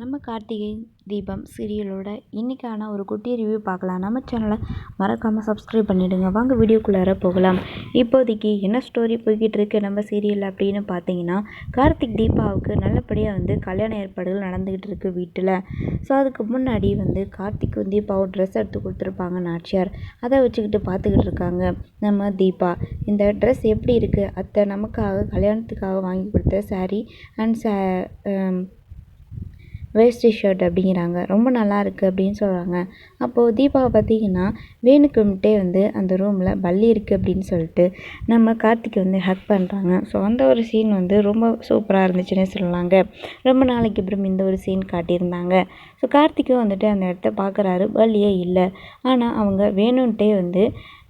நம்ம கார்த்திகை தீபம் சீரியலோட இன்றைக்கான ஒரு குட்டி ரிவ்யூ பார்க்கலாம். நம்ம சேனலை மறக்காமல் சப்ஸ்கிரைப் பண்ணிவிடுங்க வாங்க வீடியோக்குள்ளார போகலாம். இப்போதைக்கு என்ன ஸ்டோரி போய்கிட்டு இருக்கு நம்ம சீரியல் அப்படின்னு பார்த்தீங்கன்னா கார்த்திக் தீபாவுக்கு நல்லபடியாக வந்து கல்யாண ஏற்பாடுகள் நடந்துக்கிட்டு இருக்குது வீட்டில். ஸோ அதுக்கு முன்னாடி வந்து கார்த்திக்கும் தீபாவும் ட்ரெஸ் எடுத்து கொடுத்துருப்பாங்க நாச்சியார். அதை வச்சுக்கிட்டு பார்த்துக்கிட்டு இருக்காங்க நம்ம தீபா. இந்த ட்ரெஸ் எப்படி இருக்குது அத்தை நமக்காக கல்யாணத்துக்காக வாங்கி கொடுத்த சாரீ அண்ட் சே வேஷ்டி ஷர்ட் அப்படிங்கிறாங்க. ரொம்ப நல்லா இருக்குது அப்படின்னு சொல்கிறாங்க அப்போது தீபாவை பார்த்தீங்கன்னா வேணுக்குன்ட்டே வந்து அந்த ரூமில் பல்லி இருக்குது அப்படின்னு சொல்லிட்டு நம்ம கார்த்திகை வந்து ஹக் பண்ணுறாங்க ஸோ அந்த ஒரு சீன் வந்து ரொம்ப சூப்பராக இருந்துச்சுன்னே சொல்லலாங்க. ரொம்ப நாளைக்கு அப்புறம் இந்த ஒரு சீன் காட்டியிருந்தாங்க. ஸோ கார்த்திக்கும் வந்துட்டு அந்த இடத்த பார்க்குறாரு. பல்லியே இல்லை. ஆனால் அவங்க வேணுன்ட்டே வந்து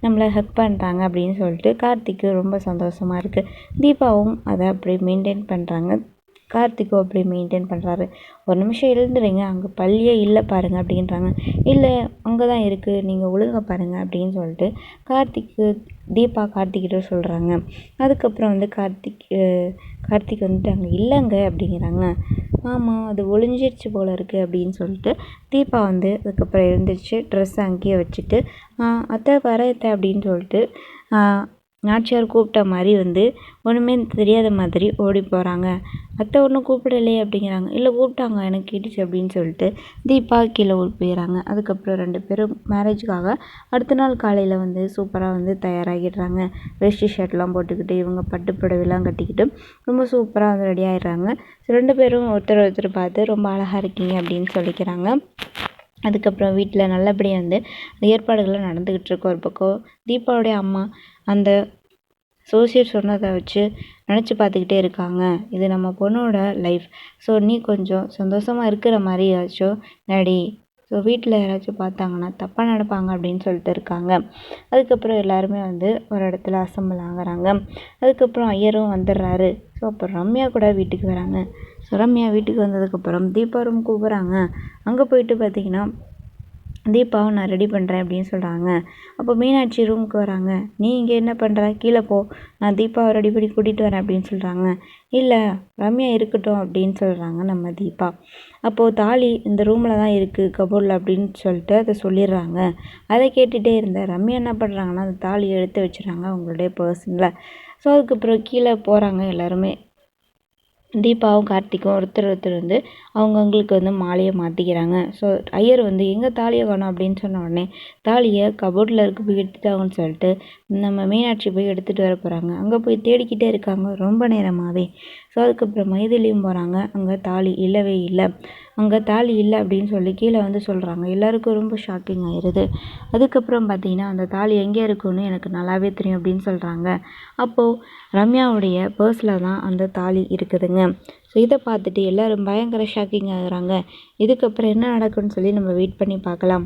நம்மளை ஹக் பண்ணுறாங்க அப்படின்னு சொல்லிட்டு கார்த்திக்கு ரொம்ப சந்தோஷமாக இருக்குது தீபாவும் அதை அப்படியே மெயின்டைன் பண்ணுறாங்க கார்த்திகோ அப்படி மெயின்டைன் பண்ணுறாரு ஒரு நிமிஷம் எழுந்துருங்க அங்கே பள்ளியே இல்லை பாருங்கள் அப்படின்றாங்க. இல்லை அங்கே தான் இருக்குது நீங்கள் ஒழுங்க பாருங்கள் அப்படின்னு சொல்லிட்டு கார்த்திக்கு தீபா கார்த்திக்கிட்ட சொல்கிறாங்க அதுக்கப்புறம் வந்து கார்த்திக் கார்த்திக் வந்துட்டு அங்கே இல்லைங்க அப்படிங்கிறாங்க. ஆமாம் அது ஒளிஞ்சிருச்சு போல் இருக்குது அப்படின்னு சொல்லிட்டு தீபா வந்து அதுக்கப்புறம் எழுந்திரிச்சு ட்ரெஸ் அங்கேயே வச்சுட்டு அத்தை வர அத்தை அப்படின்னு சொல்லிட்டு நாச்சியார் கூப்பிட்ட மாதிரி வந்து ஒன்றுமே தெரியாத மாதிரி ஓடி போகிறாங்க அத்தை ஒன்றும் கூப்பிடலையே அப்படிங்கிறாங்க. இல்லை கூப்பிட்டாங்க. எனக்கு கேட்டுச்சு அப்படின்னு சொல்லிட்டு தீபா கீழே ஓடி போயிடறாங்க அதுக்கப்புறம் ரெண்டு பேரும் மேரேஜுக்காக அடுத்த நாள் காலையில் வந்து சூப்பராக வந்து தயாராகிடுறாங்க. வேஷ்டி ஷர்ட்லாம் போட்டுக்கிட்டு இவங்க பட்டு புடவைலாம் கட்டிக்கிட்டு ரொம்ப சூப்பராக வந்து ரெடி ஆகிடுறாங்க ரெண்டு பேரும் ஒருத்தர் ஒருத்தர் பார்த்து ரொம்ப அழகாக இருக்கீங்க அப்படின்னு சொல்லிக்கிறாங்க. அதுக்கப்புறம் வீட்டில் நல்லபடியாக வந்து ஏற்பாடுகள்லாம் நடந்துக்கிட்டு இருக்கு. ஒரு பக்கம் தீபாவுடைய அம்மா அந்த சோசியர் சொன்னதை வச்சு நினச்சி பார்த்துக்கிட்டே இருக்காங்க. இது நம்ம பொண்ணோட லைஃப் ஸோ நீ கொஞ்சம் சந்தோஷமாக இருக்கிற மாதிரியாச்சும் நடி. ஸோ வீட்டில் யாராச்சும் பார்த்தாங்கன்னா தப்பாக நடப்பாங்க அப்படின்னு சொல்லிட்டு இருக்காங்க. அதுக்கப்புறம் எல்லாருமே வந்து ஒரு இடத்துல அசம்பிள் ஆகுறாங்க. அதுக்கப்புறம் ஐயரும் வந்துடுறாரு. ஸோ அப்புறம் ரம்யா கூட வீட்டுக்கு வராங்க. ஸோ ரம்யா வீட்டுக்கு வந்ததுக்கப்புறம் தீபா ரூம் கூப்பிட்றாங்க. அங்கே போயிட்டு பார்த்தீங்கன்னா தீபாவை நான் ரெடி பண்ணுறேன் அப்படின்னு சொல்கிறாங்க அப்போ மீனாட்சி ரூமுக்கு வராங்க. நீ இங்கே என்ன பண்ணுற கீழே போ. நான் தீபாவை ரெடி பண்ணி கூட்டிகிட்டு வரேன் அப்படின்னு சொல்கிறாங்க இல்லை ரம்யா இருக்கட்டும் அப்படின்னு சொல்கிறாங்க நம்ம தீபா. அப்போது தாலி இந்த ரூமில் தான் இருக்குது கபோர்டில் அப்படின்னு சொல்லிட்டு அதை சொல்லிடுறாங்க. அதை கேட்டுகிட்டே இருந்தேன் ரம்யா என்ன பண்ணுறாங்கன்னா அந்த தாலியை எடுத்து வச்சுறாங்க அவங்களுடைய பர்சனில் ஸோ அதுக்கப்புறம் கீழே போகிறாங்க எல்லாருமே. தீபாவும் கார்த்திக்கும் ஒருத்தர் ஒருத்தர் வந்து அவங்கவுங்களுக்கு வந்து மாலையை மாற்றிக்கிறாங்க ஸோ ஐயர் வந்து எங்கள் தாலியை காணும் அப்படின்னு சொன்ன உடனே தாலியை கபோர்டில் இருக்க போய் எடுத்துட்டாங்கன்னு சொல்லிட்டு நம்ம மீனாட்சி போய் எடுத்துகிட்டு வர போகிறாங்க அங்கே போய் தேடிக்கிட்டே இருக்காங்க ரொம்ப நேரமாகவே ஸோ அதுக்கப்புறம் மைதிலியும் போகிறாங்க அங்கே தாலி இல்லவே இல்லை. அங்கே தாலி இல்லை அப்படின்னு சொல்லி கீழே வந்து சொல்கிறாங்க எல்லாருக்கும் ரொம்ப ஷாக்கிங் ஆயிடுது அதுக்கப்புறம் பார்த்தீங்கன்னா அந்த தாலி எங்கே இருக்குன்னு எனக்கு நல்லாவே தெரியும் அப்படின்னு சொல்கிறாங்க அப்போது ரம்யாவுடைய பர்ஸில் தான் அந்த தாலி இருக்குதுங்க. ஸோ இதை பார்த்துட்டு எல்லோரும் பயங்கர ஷாக்கிங் ஆகுறாங்க. இதுக்கப்புறம் என்ன நடக்குன்னு சொல்லி நம்ம வெயிட் பண்ணி பார்க்கலாம்.